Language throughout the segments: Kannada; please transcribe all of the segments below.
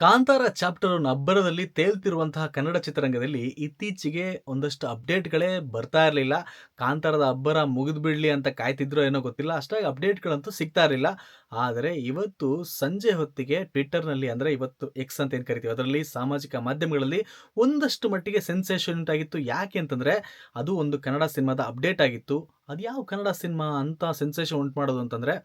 ಕಾಂತಾರ ಚಾಪ್ಟರ್ ಅಬ್ಬರದಲ್ಲಿ ತೇಲ್ತಿರುವಂತಹ ಕನ್ನಡ ಚಿತ್ರರಂಗದಲ್ಲಿ ಇತ್ತೀಚೆಗೆ ಒಂದಷ್ಟು ಅಪ್ಡೇಟ್ಗಳೇ ಬರ್ತಾ ಇರಲಿಲ್ಲ. ಕಾಂತಾರದ ಅಬ್ಬರ ಮುಗಿದು ಬಿಡಲಿ ಅಂತ ಕಾಯ್ತಿದ್ರೋ ಏನೋ ಗೊತ್ತಿಲ್ಲ. ಅಷ್ಟಾಗಿ ಅಪ್ಡೇಟ್ಗಳಂತೂ ಸಿಗ್ತಾ ಇರಲಿಲ್ಲ. ಆದರೆ ಇವತ್ತು ಸಂಜೆ ಹೊತ್ತಿಗೆ ಟ್ವಿಟ್ಟರ್ನಲ್ಲಿ ಅಂದರೆ ಇವತ್ತು ಎಕ್ಸ್ ಅಂತ ಏನು ಕರಿತೀವಿ, ಅದರಲ್ಲಿ ಸಾಮಾಜಿಕ ಮಾಧ್ಯಮಗಳಲ್ಲಿ ಒಂದಷ್ಟು ಮಟ್ಟಿಗೆ ಸೆನ್ಸೇಷನ್ ಉಂಟಾಗಿತ್ತು. ಯಾಕೆ ಅಂತಂದರೆ ಅದು ಒಂದು ಕನ್ನಡ ಸಿನಿಮಾದ ಅಪ್ಡೇಟ್ ಆಗಿತ್ತು. ಅದು ಯಾವ ಕನ್ನಡ ಸಿನಿಮಾ ಅಂತ ಸೆನ್ಸೇಷನ್ ಉಂಟು ಮಾಡೋದು ಅಂತಂದರೆ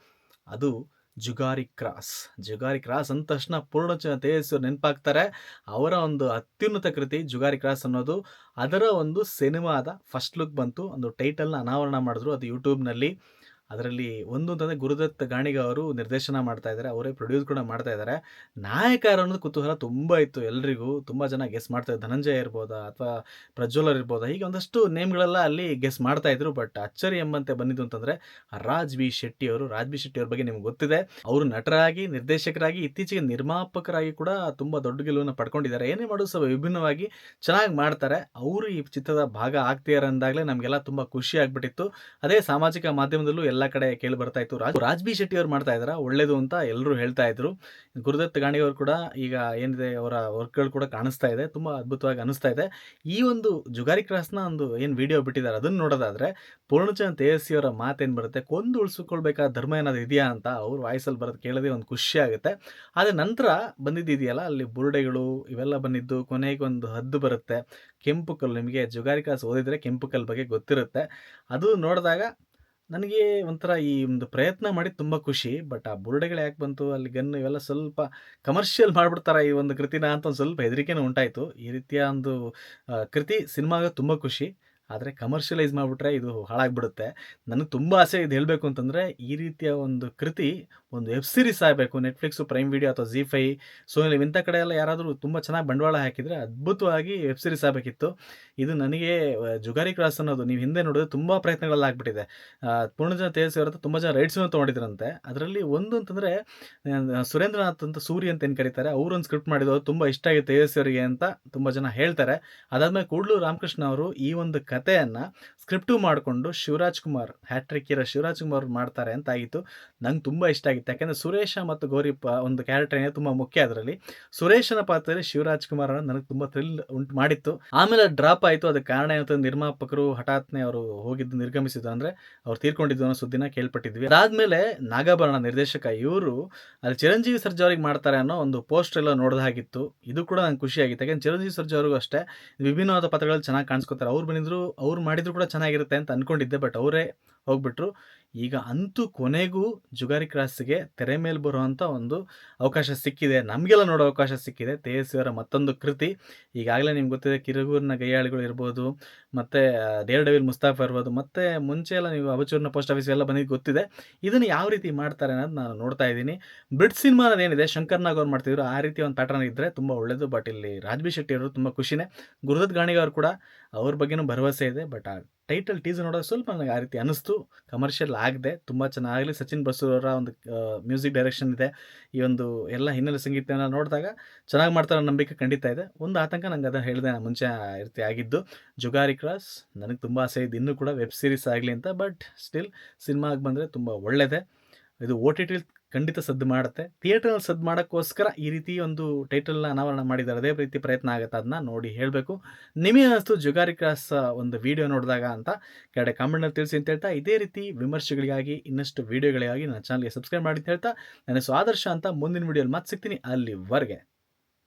ಅದು ಜುಗಾರಿ ಕ್ರಾಸ್. ಜುಗಾರಿ ಕ್ರಾಸ್ ಅಂದ ತಕ್ಷಣ ಪೂರ್ಣಚಂದ್ರ ತೇಜಸ್ವಿ ನೆನಪಾಗ್ತಾರೆ. ಅವರ ಒಂದು ಅತ್ಯುನ್ನತ ಕೃತಿ ಜುಗಾರಿ ಕ್ರಾಸ್ ಅನ್ನೋದು. ಅದರ ಒಂದು ಸಿನಿಮಾದ ಫಸ್ಟ್ ಲುಕ್ ಬಂತು. ಒಂದು ಟೈಟಲ್ನ ಅನಾವರಣ ಮಾಡಿದ್ರು ಅದು ಯೂಟ್ಯೂಬ್ನಲ್ಲಿ ಅದರಲ್ಲಿ ಒಂದು ಅಂತಂದರೆ ಗುರುದತ್ ಗಾಣಿಗ ಅವರು ನಿರ್ದೇಶನ ಮಾಡ್ತಾ ಇದ್ದಾರೆ ಅವರೇ ಪ್ರೊಡ್ಯೂಸ್ ಕೂಡ ಮಾಡ್ತಾ ಇದ್ದಾರೆ ನಾಯಕ ಅನ್ನೋದು ಕುತೂಹಲ ತುಂಬ ಇತ್ತು ಎಲ್ಲರಿಗೂ ತುಂಬ ಜನ ಗೆಸ್ ಮಾಡ್ತಾ ಧನಂಜಯ ಇರ್ಬೋದಾ ಅಥವಾ ಪ್ರಜ್ವಲರ್ ಇರ್ಬೋದಾ? ಹೀಗೆ ಒಂದಷ್ಟು ನೇಮ್ಗಳೆಲ್ಲ ಅಲ್ಲಿ ಗೆಸ್ ಮಾಡ್ತಾ ಇದ್ರು. ಬಟ್ ಅಚ್ಚರಿ ಎಂಬಂತೆ ಬಂದಿದ್ದು ಅಂತಂದರೆ ರಾಜ್ ಬಿ ಶೆಟ್ಟಿ ಅವರು ರಾಜ್ ಬಿ ಶೆಟ್ಟಿ ಅವ್ರ ಬಗ್ಗೆ ನಿಮ್ಗೆ ಗೊತ್ತಿದೆ. ಅವರು ನಟರಾಗಿ, ನಿರ್ದೇಶಕರಾಗಿ, ಇತ್ತೀಚೆಗೆ ನಿರ್ಮಾಪಕರಾಗಿ ಕೂಡ ತುಂಬ ದೊಡ್ಡ ಗೆಲುವನ್ನು ಪಡ್ಕೊಂಡಿದ್ದಾರೆ. ಏನೇ ಮಾಡೋದು ಸ್ವಲ್ಪ ವಿಭಿನ್ನವಾಗಿ ಚೆನ್ನಾಗಿ ಮಾಡ್ತಾರೆ. ಅವರು ಈ ಚಿತ್ರದ ಭಾಗ ಆಗ್ತಿದ್ದಾರೆ ಅಂದಾಗಲೇ ನಮಗೆಲ್ಲ ತುಂಬ ಖುಷಿ ಆಗ್ಬಿಟ್ಟಿತ್ತು. ಅದೇ ಸಾಮಾಜಿಕ ಮಾಧ್ಯಮದಲ್ಲೂ ಎಲ್ಲ ಕಡೆ ಕೇಳಿ ಬರ್ತಾ ಇತ್ತು. ರಾಜ್ ರಾಜ್ ಬಿ ಶೆಟ್ಟಿ ಅವ್ರು ಮಾಡ್ತಾ ಇದ್ದಾರೆ? ಒಳ್ಳೇದು ಅಂತ ಎಲ್ಲರೂ ಹೇಳ್ತಾ ಇದ್ರು. ಗುರುದತ್ ಗಾಣಿ ಅವರು ಕೂಡ ಈಗ ಏನಿದೆ ಅವರ ವರ್ಕ್ಗಳು ಕೂಡ ಕಾಣಿಸ್ತಾ ಇದೆ. ತುಂಬ ಅದ್ಭುತವಾಗಿ ಅನಿಸ್ತಾ ಇದೆ. ಈ ಒಂದು ಜುಗಾರಿ ಕ್ರಾಸ್ನ ಒಂದು ಏನು ವಿಡಿಯೋ ಬಿಟ್ಟಿದ್ದಾರೆ, ಅದನ್ನು ನೋಡೋದಾದ್ರೆ ಪೂರ್ಣಚಂದ್ ತೇಜಸ್ವಿ ಅವರ ಮಾತೇನು ಬರುತ್ತೆ? ಕೊಂದು ಉಳಿಸ್ಕೊಳ್ಬೇಕಾದ ಧರ್ಮ ಏನಾದ್ರು ಇದೆಯಾ ಅಂತ ಅವ್ರ ವಾಯ್ಸಲ್ಲಿ ಬರೋದು ಕೇಳೋದೇ ಒಂದು ಖುಷಿ ಆಗುತ್ತೆ. ಆದರೆ ನಂತರ ಬಂದಿದ್ದಿದೆಯಲ್ಲ, ಅಲ್ಲಿ ಬುರುಡೆಗಳು ಇವೆಲ್ಲ ಬಂದಿದ್ದು, ಕೊನೆಗೆ ಒಂದು ಹದ್ದು ಬರುತ್ತೆ. ಕೆಂಪು ಕಲ್ಲು, ನಿಮಗೆ ಜುಗಾರಿ ಕ್ರಾಸ್ ಓದಿದರೆ ಕೆಂಪು ಕಲ್ಲು ಬಗ್ಗೆ ಗೊತ್ತಿರುತ್ತೆ. ಅದು ನೋಡಿದಾಗ ನನಗೆ ಒಂಥರ ಈ ಒಂದು ಪ್ರಯತ್ನ ಮಾಡಿ ತುಂಬ ಖುಷಿ. ಬಟ್ ಆ ಬುರುಡೆಗಳು ಯಾಕೆ ಬಂತು, ಅಲ್ಲಿ ಗನ್ ಇವೆಲ್ಲ ಸ್ವಲ್ಪ ಕಮರ್ಷಿಯಲ್ ಮಾಡಿಬಿಡ್ತಾರೆ ಈ ಒಂದು ಕೃತಿನ ಅಂತ ಒಂದು ಸ್ವಲ್ಪ ಹೆದರಿಕೆನೂ ಉಂಟಾಯಿತು. ಈ ರೀತಿಯ ಒಂದು ಕೃತಿ ಸಿನಿಮಾಗ ತುಂಬ ಖುಷಿ. ಆದರೆ ಕಮರ್ಷಿಯಲೈಸ್ ಮಾಡಿಬಿಟ್ರೆ ಇದು ಹಾಳಾಗ್ಬಿಡುತ್ತೆ. ನನಗೆ ತುಂಬ ಆಸೆ ಇದು ಹೇಳಬೇಕು ಅಂತಂದರೆ ಈ ರೀತಿಯ ಒಂದು ಕೃತಿ ಒಂದು ವೆಬ್ ಸೀರೀಸ್ ಆಗಬೇಕು. ನೆಟ್ಫ್ಲಿಕ್ಸು ಪ್ರೈಮ್ ವಿಡಿಯೋ ಅಥವಾ ಜಿ ಫೈ ಸೋನಿ ಇಂಥ ಕಡೆ ಎಲ್ಲ ಯಾರಾದರೂ ತುಂಬ ಚೆನ್ನಾಗಿ ಬಂಡವಾಳ ಹಾಕಿದರೆ ಅದ್ಭುತವಾಗಿ ವೆಬ್ ಸೀರೀಸ್ ಆಗಬೇಕಿತ್ತು. ಇದು ನನಗೆ ಜುಗಾರಿ ಕ್ರಾಸ್ ಅನ್ನೋದು ನೀವು ಹಿಂದೆ ನೋಡಿದ್ರೆ ತುಂಬ ಪ್ರಯತ್ನಗಳೆಲ್ಲ ಆಗಿಬಿಟ್ಟಿದೆ. ಪೂರ್ಣ ಜನ ಹತ್ರ ತುಂಬ ಜನ ರೈಟ್ಸ್ನ ತೊಗೊಂಡಿದ್ರಂತೆ. ಅದರಲ್ಲಿ ಒಂದು ಅಂತಂದರೆ ಸುರೇಂದ್ರನಾಥ್ ಅಂತ ಸೂರ್ಯ ಅಂತ ಏನು ಕರೀತಾರೆ ಅವರೊಂದು ಸ್ಕ್ರಿಪ್ಟ್ ಮಾಡಿದ್ರು ತುಂಬ ಇಷ್ಟ ಆಗಿದೆ ತೇಜಸ್ವಿಯವರಿಗೆ ಅಂತ ತುಂಬ ಜನ ಹೇಳ್ತಾರೆ. ಅದಾದಮೇಲೆ ಕೂಡಲೂ ರಾಮಕೃಷ್ಣ ಅವರು ಈ ಒಂದು ಕಥೆಯನ್ನು ಸ್ಕ್ರಿಪ್ಟು ಮಾಡಿಕೊಂಡು ಶಿವರಾಜ್ ಕುಮಾರ್ ಹ್ಯಾಟ್ರಿಕ್ ಇರೋ ಶಿವರಾಜ್ ಕುಮಾರ್ ಮಾಡ್ತಾರೆ ಅಂತ ಆಗಿತ್ತು. ನಂಗೆ ತುಂಬ ಇಷ್ಟ ಆಗಿತ್ತು. ಯಾಕೆಂದರೆ ಸುರೇಶ ಮತ್ತು ಗೌರಿ ಒಂದು ಕ್ಯಾರೆಕ್ಟರ್ ಏನೇ ತುಂಬ ಮುಖ್ಯ ಅದರಲ್ಲಿ. ಸುರೇಶನ ಪಾತ್ರದಲ್ಲಿ ಶಿವರಾಜ್ ಕುಮಾರ್ ನನಗೆ ತುಂಬ ಥ್ರಿಲ್ ಉಂಟು ಮಾಡಿತ್ತು. ಆಮೇಲೆ ಡ್ರಾಪ್ ಆಯಿತು. ಅದಕ್ಕೆ ಕಾರಣ ಏನಂತ ನಿರ್ಮಾಪಕರು ಹಠಾತ್ನೆ ಅವರು ಹೋಗಿದ್ದು ನಿರ್ಗಮಿಸಿದ್ದು ಅಂದರೆ ಅವ್ರು ತೀರ್ಕೊಂಡಿದ್ದು ಅನ್ನೋ ಸುದ್ದಿನ ಕೇಳ್ಪಟ್ಟಿದ್ವಿ. ಅದಾದಮೇಲೆ ನಾಗಾಭರಣ ನಿರ್ದೇಶಕ ಇವರು ಅಲ್ಲಿ ಚಿರಂಜೀವಿ ಸರ್ಜಾ ಅವ್ರಿಗೆ ಮಾಡ್ತಾರೆ ಅನ್ನೋ ಒಂದು ಪೋಸ್ಟ್ ಎಲ್ಲ ನೋಡ್ದಾಗಿತ್ತು ಇದು ಕೂಡ ನಂಗೆ ಖುಷಿಯಾಗಿತ್ತು ಯಾಕಂದ್ರೆ ಚಿರಂಜೀವಿ ಸರ್ಜಾ ಅವ್ರಿಗೂ ಅಷ್ಟೇ ವಿಭಿನ್ನವಾದ ಪಾತ್ರಗಳಲ್ಲಿ ಚೆನ್ನಾಗಿ ಕಾಣಿಸ್ಕೊತಾರೆ. ಅವ್ರು ಬಂದಿದ್ರು ಅವ್ರು ಮಾಡಿದ್ರು ಕೂಡ ಚೆನ್ನಾಗಿರುತ್ತೆ ಅಂತ ಅನ್ಕೊಂಡಿದ್ದೆ ಬಟ್ ಅವರೇ ಹೋಗ್ಬಿಟ್ರು. ಈಗ ಅಂತೂ ಕೊನೆಗೂ ಜುಗಾರಿ ಕ್ರಾಸ್ಗೆ ತೆರೆ ಮೇಲೆ ಬರುವಂಥ ಒಂದು ಅವಕಾಶ ಸಿಕ್ಕಿದೆ. ನಮಗೆಲ್ಲ ನೋಡೋ ಅವಕಾಶ ಸಿಕ್ಕಿದೆ. ತೇಜಸ್ವಿ ಅವರ ಮತ್ತೊಂದು ಕೃತಿ. ಈಗಾಗಲೇ ನಿಮ್ಗೆ ಗೊತ್ತಿದೆ, ಕಿರುಗೂರಿನ ಗೈಯಾಳಿಗಳು ಇರ್ಬೋದು, ಮತ್ತು ಡೇರ್ ಡವಿಲ್ ಮುಸ್ತಾಫ್ ಇರ್ಬೋದು, ಮತ್ತು ಮುಂಚೆ ಎಲ್ಲ ನೀವು ಅಬಚೂರಿನ ಪೋಸ್ಟ್ ಆಫೀಸ್ ಎಲ್ಲ ಬಂದಿದ್ದು ಗೊತ್ತಿದೆ. ಇದನ್ನು ಯಾವ ರೀತಿ ಮಾಡ್ತಾರೆ ಅನ್ನೋದು ನಾನು ನೋಡ್ತಾ ಇದ್ದೀನಿ. ಬ್ರಿಡ್ ಸಿನಿಮಾ ಏನಿದೆ? ಶಂಕರ್ ನಾಗ್ ಅವ್ರು ಮಾಡ್ತಿದ್ರು. ಆ ರೀತಿ ಒಂದು ಪ್ಯಾಟರ್ನ್ ಇದ್ದರೆ ತುಂಬ ಒಳ್ಳೆಯದು ಬಟ್ ಇಲ್ಲಿ ರಾಜ್ಬಿ ಶೆಟ್ಟಿ ಅವರು ತುಂಬ ಖುಷಿನೇ. ಗುರುದತ್ ಗಾಣಿಗೆ ಅವರು ಕೂಡ ಅವ್ರ ಬಗ್ಗೆನೂ ಭರವಸೆ ಇದೆ ಬಟ್ ಟೈಟಲ್ ಟೀಸರ್ ನೋಡೋದು ಸ್ವಲ್ಪ ನನಗೆ ಆ ರೀತಿ ಅನಿಸ್ತು ಕಮರ್ಷಿಯಲ್ ಆಗದೆ, ತುಂಬ ಚೆನ್ನಾಗಲಿ ಸಚಿನ್ ಬಸೂರವರ ಒಂದು ಮ್ಯೂಸಿಕ್ ಡೈರೆಕ್ಷನ್ ಇದೆ. ಈ ಒಂದು ಎಲ್ಲ ಹಿನ್ನೆಲೆ ಸಂಗೀತನ ನೋಡಿದಾಗ ಚೆನ್ನಾಗಿ ಮಾಡ್ತಾರೆ ನಂಬಿಕೆ ಖಂಡಿತ ಇದೆ. ಒಂದು ಆತಂಕ ನಂಗೆ ಅದನ್ನು ಹೇಳಿದೆ ನಾನು ಮುಂಚೆ ರೀತಿ ಆಗಿದ್ದು. ಜುಗಾರಿ ಕ್ರಾಸ್, ನನಗೆ ತುಂಬ ಆಸೆ ಇದೆ. ಇನ್ನೂ ಕೂಡ ವೆಬ್ ಸೀರೀಸ್ ಆಗಲಿ ಅಂತ ಬಟ್ ಸ್ಟಿಲ್ ಸಿನಿಮಾಗೆ ಬಂದರೆ ತುಂಬ ಒಳ್ಳೆಯದೇ ಇದು ಓ ಟಿ ಟಿ ಖಂಡಿತ ಸದ್ದು ಮಾಡುತ್ತೆ. ಥಿಯೇಟ್ರಲ್ಲಿ ಸದ್ದು ಮಾಡೋಕ್ಕೋಸ್ಕರ ಈ ರೀತಿ ಒಂದು ಟೈಟಲ್ನ ಅನಾವರಣ ಮಾಡಿದ್ದಾರೆ. ಅದೇ ರೀತಿ ಪ್ರಯತ್ನ ಆಗುತ್ತೆ ಅದನ್ನ ನೋಡಿ ಹೇಳಬೇಕು. ನಿಮಗೆ ಅನಿಸ್ತು ಜುಗಾರಿ ಕ್ರಾಸ್ ಒಂದು ವಿಡಿಯೋ ನೋಡಿದಾಗ ಅಂತ ಕೆಳಗಡೆ ಕಾಮೆಂಟ್ನಲ್ಲಿ ತಿಳಿಸಿ ಅಂತ ಹೇಳ್ತಾ, ಇದೇ ರೀತಿ ವಿಮರ್ಶೆಗಳಿಗಾಗಿ ಇನ್ನಷ್ಟು ವಿಡಿಯೋಗಳಿಗಾಗಿ ನನ್ನ ಚಾನಲ್ಗೆ ಸಬ್ಸ್ಕ್ರೈಬ್ ಮಾಡಿ ಅಂತ ಹೇಳ್ತಾ ನನಸು ಆದರ್ಶ ಅಂತ ಮುಂದಿನ ವಿಡಿಯೋಲಿ ಮತ್ತೆ ಸಿಗ್ತೀನಿ ಅಲ್ಲಿವರೆಗೆ.